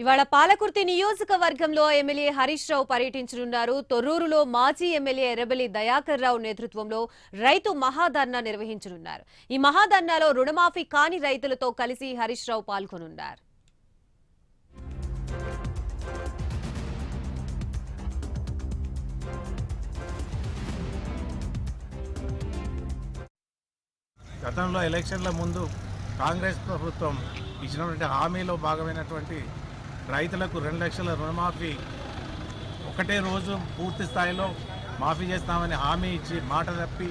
ఇవాళ పాలకుర్తి నియోజకవర్గంలో ఎమ్మెల్యే హరీష్ రావు పర్యటించనున్నారు. తొర్రూరులో మాజీ ఎమ్మెల్యే ఎర్రబెల్లి దయాకర్ రావు నేతృత్వంలో రైతు మహాధర్నా నిర్వహించనున్నారు. ఈ మహాధర్నాలో రుణమాఫీ కాని రైతులతో కలిసి హరీష్ రావు పాల్గొనున్నారు. గతంలో ఎలక్షన్ల ముందు కాంగ్రెస్ ప్రభుత్వం ఇచ్చినటువంటి హామీలో భాగమైనటువంటి రైతులకు రెండు లక్షల రుణమాఫీ ఒకటే రోజు పూర్తి స్థాయిలో మాఫీ చేస్తామని హామీ ఇచ్చి మాట తప్పి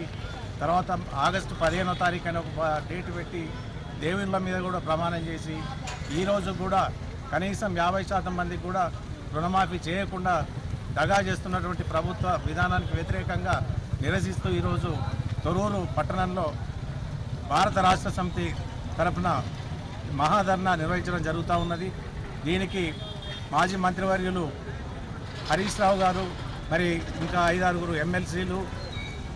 తర్వాత ఆగస్టు పదిహేనో తారీఖు అని ఒక డేట్ పెట్టి దేవుళ్ళ మీద కూడా ప్రమాణం చేసి ఈరోజు కూడా కనీసం యాభై శాతం మందికి కూడా రుణమాఫీ చేయకుండా దగా చేస్తున్నటువంటి ప్రభుత్వ విధానానికి వ్యతిరేకంగా నిరసిస్తూ ఈరోజు తొరూరు పట్టణంలో భారత రాష్ట్ర సమితి తరఫున మహాధర్నా నిర్వహించడం జరుగుతూ ఉన్నది. దీనికి మాజీ మంత్రివర్యులు హరీష్ రావు గారు మరి ఇంకా ఐదారుగురు ఎమ్మెల్సీలు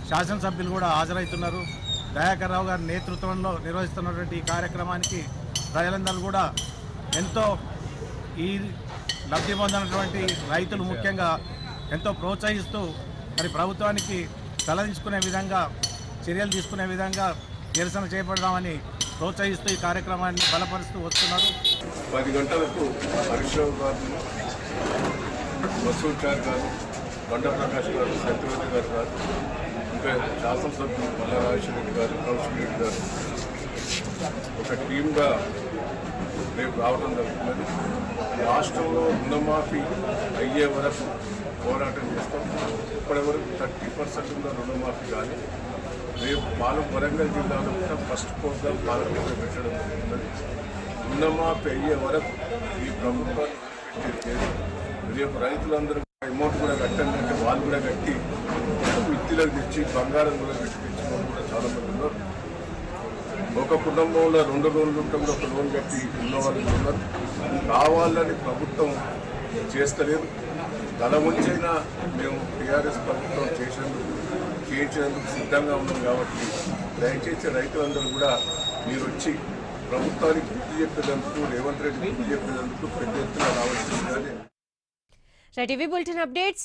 శాసనసభ్యులు కూడా హాజరవుతున్నారు. దయాకర్ రావు గారి నేతృత్వంలో నిర్వహిస్తున్నటువంటి ఈ కార్యక్రమానికి ప్రజలందరూ కూడా ఎంతో ఈ లబ్ధి పొందినటువంటి రైతులు ముఖ్యంగా ఎంతో ప్రోత్సహిస్తూ మరి ప్రభుత్వానికి తలదించుకునే విధంగా చర్యలు తీసుకునే విధంగా నిరసన చేపడదామని ప్రోత్సహిస్తూ ఈ కార్యక్రమాన్ని బలపరుస్తూ వస్తున్నారు. పది గంటలకు హరీష్ గారు వసూల్ చార్ గారు బండ ప్రకాష్ గారు సత్యవతి గారు గారు ఇంకా శాసనసభ్యులు మల్ల రెడ్డి గారు కౌశల్ రెడ్డి గారు ఒక టీమ్గా రేపు రావడం జరుగుతున్నది. రాష్ట్రంలో రుణమాఫీ అయ్యే వరకు పోరాటం చేస్తాం. ఇప్పటి వరకు థర్టీ పర్సెంట్ ఉన్న రుణమాఫీ కానీ రేపు పాలెం వరంగల్ జిల్లాలో కూడా ఫస్ట్ ప్రోగ్రాం పాలకులు పెట్టడం జరుగుతుంది రుణమాఫీ అయ్యే వరకు ఈ ప్రభుత్వాన్ని రేపు రైతులందరూ అమౌంట్ కూడా కట్టండి అంటే వాళ్ళు కూడా కట్టి మిత్తిలకు తెచ్చి బంగారం కూడా పెట్టి తెచ్చుకోవడం కూడా చాలా మంది ఉన్నారు. ఒక కుటుంబంలో రెండు లోన్లు ఉంటుంది ఒక లోన్ కట్టి ఉన్నవాళ్ళు ఉన్నారు. కావాలని ప్రభుత్వం చేస్తలేదు. తల ఉంచైనా మేము టీఆర్ఎస్ ప్రభుత్వం చేసేందుకు చేయించేందుకు సిద్ధంగా ఉన్నాం కాబట్టి దయచేసి రైతులందరూ కూడా మీరు వచ్చి ప్రభుత్వానికి గుర్తు చెప్పేందుకు రేవంత్ రెడ్డి గుర్తు పెద్ద ఎత్తున రైట్ ఇవి బులెటిన్ అప్డేట్స్.